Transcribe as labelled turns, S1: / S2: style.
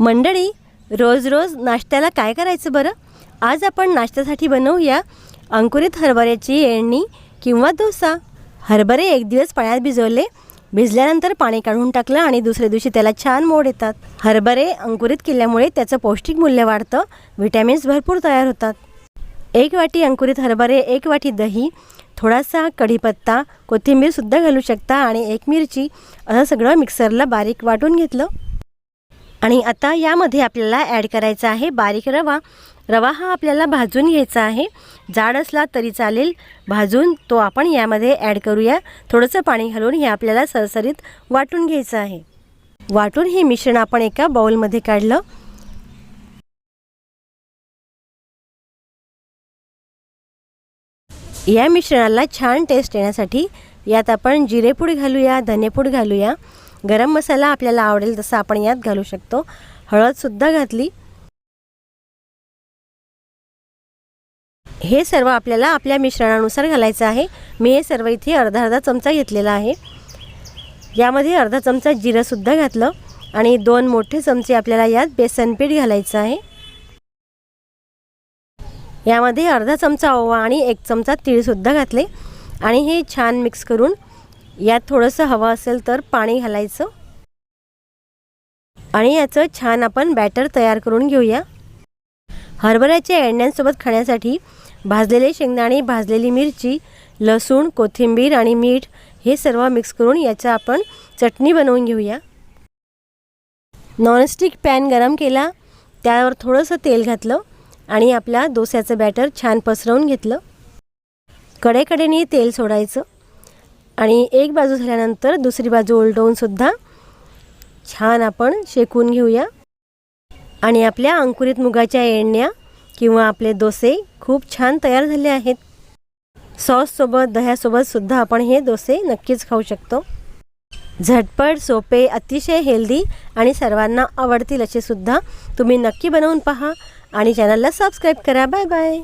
S1: मंडळी रोज रोज नाश्त्याला काय करायचं बरं? आज आपण नाश्त्यासाठी बनवूया अंकुरित हरभऱ्याची येळणी किंवा डोसा. हरभरे एक दिवस पाण्यात भिजवले भिजल्यानंतर पाणी काढून टाकलं आणि दुसऱ्या दिवशी त्याला छान मोड येतात. हरभरे अंकुरित केल्यामुळे त्याचं पौष्टिक मूल्य वाढतं व्हिटॅमिन्स भरपूर तयार होतात. एक वाटी अंकुरित हरभरे एक वाटी दही थोडासा कढीपत्ता कोथिंबीरसुद्धा घालू शकता आणि एक मिरची असं सगळं मिक्सरला बारीक वाटून घेतलं. आणि आता यामध्ये आपल्याला ॲड करायचा आहे बारीक रवा. रवा हा आपल्याला भाजून घ्यायचा आहे. जाड असला तरी चालेल. भाजून तो आपण यामध्ये ॲड करूया. थोडंसं पाणी घालून हे आपल्याला सरसरीत वाटून घ्यायचं आहे. वाटून हे मिश्रण आपण एका बाउलमध्ये काढलं. या मिश्रणाला छान टेस्ट येण्यासाठी यात आपण जिरेपूड घालूया धनेपूड घालूया. गरम मसाला आपल्याला आवडेल तसा आपण यात घालू शकतो. हळदसुद्धा घातली. हे सर्व आपल्याला आपल्या मिश्रणानुसार घालायचं आहे. मी हे सर्व इथे अर्धा अर्धा चमचा घेतलेला आहे. यामध्ये अर्धा चमचा जिरंसुद्धा घातलं आणि दोन मोठे चमचे आपल्याला यात बेसनपीठ घालायचं आहे. यामध्ये अर्धा चमचा ओवा आणि एक चमचा तीळसुद्धा घातले. आणि हे छान मिक्स करून यात थोडंसं हवं असेल तर पाणी घालायचं. आणि याचं छान आपण बॅटर तयार करून घेऊया. हरभऱ्याच्या एण्यांसोबत खाण्यासाठी भाजलेले शेंगदाणे भाजलेली मिरची लसूण कोथिंबीर आणि मीठ हे सर्व मिक्स करून याचा आपण चटणी बनवून घेऊया. नॉनस्टिक पॅन गरम केला त्यावर थोडंसं तेल घातलं आणि आपल्या डोस्याचं बॅटर छान पसरवून घेतलं. कडेकडेने तेल सोडायचं. आणि एक बाजू झाल्यानंतर दुसरी बाजू उलटवूनसुद्धा छान आपण शेकून घेऊया. आणि आपल्या अंकुरित मुगाच्या येण्या किंवा आपले डोसे खूप छान तयार झाले आहेत. सॉससोबत दह्यासोबतसुद्धा आपण हे डोसे नक्कीच खाऊ शकतो. झटपट सोपे अतिशय हेल्दी आणि सर्वांना आवडतील असे सुद्धा तुम्ही नक्की बनवून पहा आणि चॅनलला सबस्क्राईब करा. Bye bye.